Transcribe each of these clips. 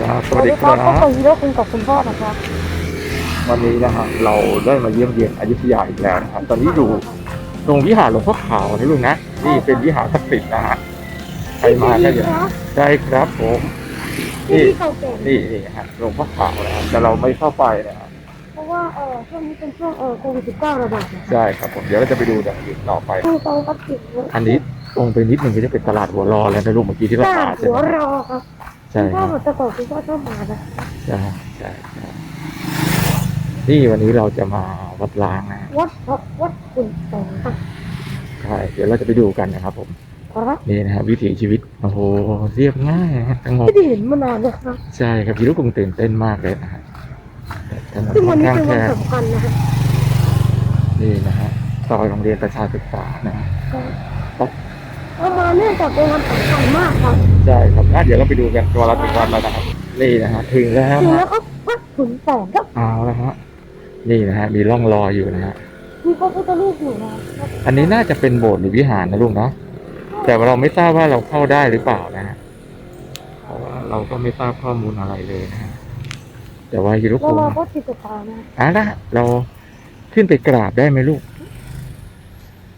ครับสวัสดีครัพบบกับฮีโร่คุณกับคุณพ่อนะครับ วันนี้นะฮะเราได้มาเยี่ยมเยียนอยุธยาอีกแล้วนะครับตอนนี้อยู่ตรงวิหารหลวงพ่อขาวนะลุงนะนี่เป็นวิหารศักดิ์สิทธิ์นะฮะใครมาก็อย่าได้ครับผมที่นี่ที่เก่าแก่นี่นี่ฮะหลวงพ่อขาวนะครับแต่เราไม่เข้าไปนะฮะเพราะว่าเออช่วงนี้เป็นช่วงเออโควิด19ระบาดนะครับใช่ครับผมเดี๋ยวเราจะไปดูอย่างอื่นต่อไปคือตรงกับจิตอันนี้ตรงไปนิดหนึ่งก็จะเป็นตลาดหัวรอแล้วนะลุงเมื่อกี้ที่เราตาผ่านใช่หัวไหมรอครับ ใช่คุณคพ่อรับบอกแต่ก่อนคุณพ่อชอบมานะใช่ใช่ใช่นี่วันนี้เราจะมาวัดล้างนะฮะวัดวัดวัดคุณแสงครับใช่เดี๋ยวเราจะไปดูกันนะครับผมครับนี่นะครับวิถีชีวิต โอ้โห เรียบง่ายนะฮะสงบ ไม่ได้เห็นมานานเลยครับใช่ครับพี่ลูกคงตื่นเต้นมากเลยนะฮะถนนซึ่งค่วัอนนนี้ข้างเป็นแควันบสำคัญนะครับนี่นะฮะซอยโรงเรียนประชาศึกษานะฮะเอามา เนื่องจากเป็นวันสำคัญมากครับใช่ครับอะเดี๋ยวเราไปดูกันตัวเราถึงวันแล้วนะครับ นี่นะฮะถึงแล้วถึงนะแล้วครับวัดขุนแสงครับเอาแล้วฮะนี่นะฮะมีร่องรอยอยู่นะฮะมีพระพุทธรูปอยู่นะครับอันนี้น่าจะเป็นโบสถ์หรือวิหารนะลุงเนาะแต่ว่าเราไม่ทราบว่าเราเข้าได้หรือเปล่านะฮะเพราะว่าเราก็ไม่ทราบข้อมูลอะไรเลยนะฮะแต่ว่าฮิรุเราคุงมาพระจิตรตานะอะนะเราขึ้นไปกราบได้ไหมลูก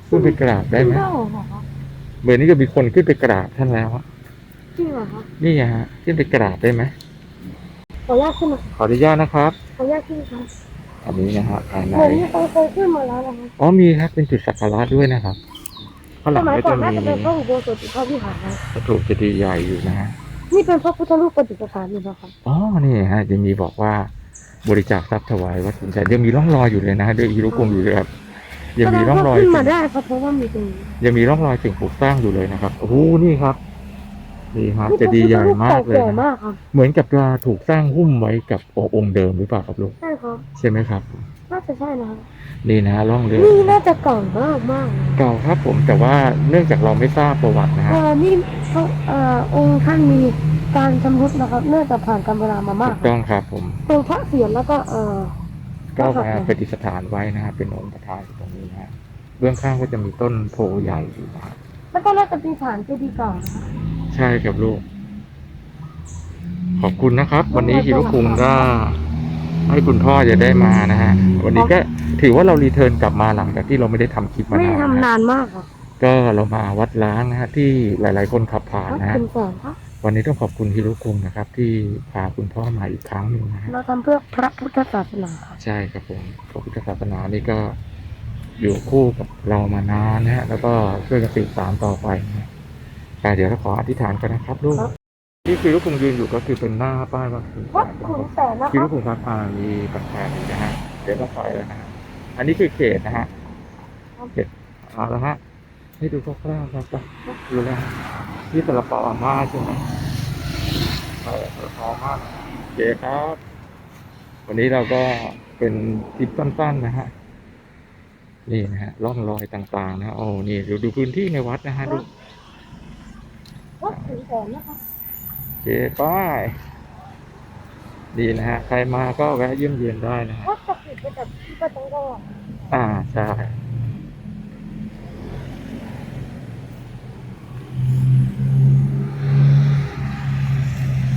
ขึ้นไปกราบได้ไหมขึ้นได้เหรอครับ เหมือนนี้ก็มีคนขึ้นไปกราบท่านแล้วอะจริงเหรอครับนี่ไงฮะขึ้นไปกราบได้ไหมขออนุญาตขึ้นมาขออนุญาตนะครับ ขออนุญาตขึ้นครับอันนี้นะฮะภายในเหมือนมีคนเคยขึ้นมาแล้วนะครับอ๋อมีครับเป็นจุดสักการะด้วยนะครับข้างหสลังมัยก็ก่อจะนน่ามีจะเป็นพระอุโบสถหรือพระวิหารนะวัตถุเจดีย์ใหญ่อยู่นะฮะนี่เป็นพระพุทธรูปประดิษฐานอยู่นะครับอ๋อนี่ฮะยังมีบอกว่าบริจาคทรัพย์ถวายวัดขุนแสนยังมีร่องรอยอยู่เลยนะเดี๋ยวอีรุกงอยู่เลยครับ ยังมีร่องรอย แสดว่าขึ้นมาได้ครับเพราะว่ามีตรงนี้ยังมีร่องรอยสิ่งปลูกสร้างอยู่เลยนะครับ โอ้โหนี่ครับ นี่ครับเจดีย์ใหญ่มากเลยใหญ่นะมากครับเหมือนกับว่าถูกสร้างหุ้มไว้กับองค์เดิมหรือเปล่าครับลูก ใช่ครับใช่ไหมครับ น่าจะใช่นะครับนี่นะฮะร่องเรือ นี่น่าจะเก่ามากมากนะเก่าครับผมแต่ว่าเนื่องจากเราไม่ทราบประวัตินะเอฮะอนี่พระเอ่อองค์ท่านมีการชำรุดนะครับ เนื่องจากผ่านการเวลามามากถูกครับต้องครับผม ตรงพระเศียรแล้วก็เออ ก็มาประดิษฐานไว้นะฮะเป็นองค์ประธานอยู่ตรงนี้นะฮะเบื้องข้างก็จะมีต้นโพใหญ่อยู่นะฮะแล้วก็น่าจะเป็นฐานเจดีย์เก่านะครับใช่ครับลูก ขอบคุณนะครับ วันนี้ฮิโรคุงก็ให้คุณพ่อจะได้มานะฮะ วันนี้ก็ถือว่าเรารีเทิร์นกลับมาหลังจากที่เราไม่ได้ทำคลิปมาไม่นานทำนะฮะนานมากครับก็เรามาวัดล้างนะฮะที่หลาย ๆ คนขับผ่านวัดนะฮะ คุณแสงครับ วันนี้ต้องขอบคุณฮิโรคุงนะครับ ที่พาคุณพ่อมาอีกครั้งหนึ่งนะฮะเราทำเพื่อพระพุทธศาสนาครับใช่ครับผมพระพุทธศาสนานี่ก็อยู่คู่กับเรามานานนะฮะแล้วก็ช่วยกันสืบสานต่อไปนะฮะแต่เดี๋ยวเราขออธิษฐานกันนะครับลูกที่คือลูกคงยืนอยู่ก็คือเป็นหน้าป้ายว่าคือวัดขุนแสงนะคคือรัลูบกคงครับอ่ามีปัญหาอยู่นะฮะเดี๋ยวต้องไปแล้วนะฮะอันนี้คือเขตนะฮะเขตเอาละฮะ ให้ดูคร่าวๆครับดูแล้วฮะที่สลับปออาม่าใช่ไหมเออสลับปออาม่าโอเคครับ วันนี้เราก็เป็นคลิปสั้นๆนะฮะนี่นะฮะร่องรอยต่างๆ นะฮะโอ้นี่ดูดูพื้นที่ในวัดนะฮะดูวัดขุนแสงนะครับโอเคป้ายดีนะฮะ ใครมาก็แวะเยี่ยมเยียนได้นะฮะวัดศักดิ์สิทธิ์ประจำที่ประจังหวัดอ่าใช่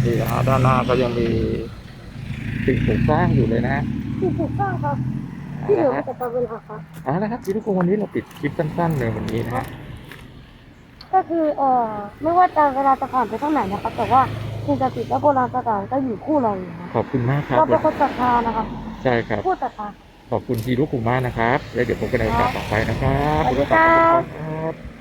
นี่นะฮะ ด้านหน้าก็ยังมีสิ่งปลูกสร้างอยู่เลยนะฮะที่ถูกสร้างครับเอาที่เหลืละอมาฮะจากการเวลาครับเอาละครับพี่ทุกคนวันนี้เราปิดคลิปสั้นๆเลยวันนี้นะฮะก็คือเอ่อไม่ว่าจะเวลาจะผ่านไปเท่าไหร่นะครับ แต่ว่าสิ่งศักดิ์สิทธิ์และโบราณสถานก็อยู่คู่เราอยู่นะขอบคุณมากครับ เราเป็นคนศรัทธานะครับใช่ครับพูดศรัทธาขอบคุณทีลูกคุมากนะครับ แล้วเดี๋ยวผมก็ในโอกาสต่อไปนะครับสวัสดีครับครับ